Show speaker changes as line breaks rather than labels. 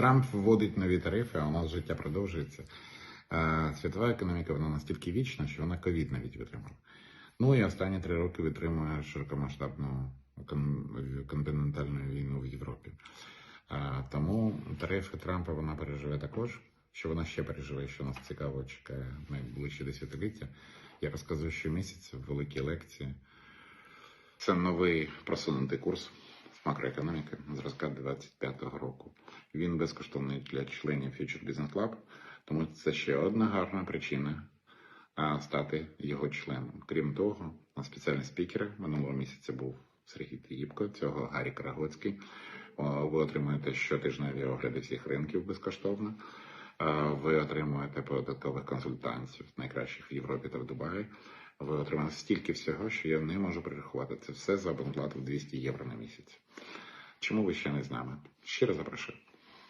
Трамп вводить нові тарифи, а у нас життя продовжується. Е, Світова економіка вона настільки вічна, що вона ковід навіть витримала. Ну і останні три роки витримує широкомасштабну континентальну війну в Європі. Е, Тому тарифи Трампа вона переживе також. Що вона ще переживе, що нас цікаво чекає найближче десятиліття. Я розказую щомісяця в великій лекції. Це новий просунутий курс макроекономіки зразка 25-го року. Він безкоштовний для членів Future Business Club, тому це ще одна гарна причина стати його членом. Крім того, на спеціальні спікери минулого місяця був Сергій Тігіпко, цього Гаррі Карагоцький. О, Ви отримуєте щотижневі огляди всіх ринків безкоштовно. Ви отримуєте додаткових консультантів, найкращих в Європі та в Дубаї. Ви отримаєте стільки всього, що я не можу перерахувати. Це все за абонплату в 200 євро на місяць. Чому ви ще не з нами? Щиро запрошую.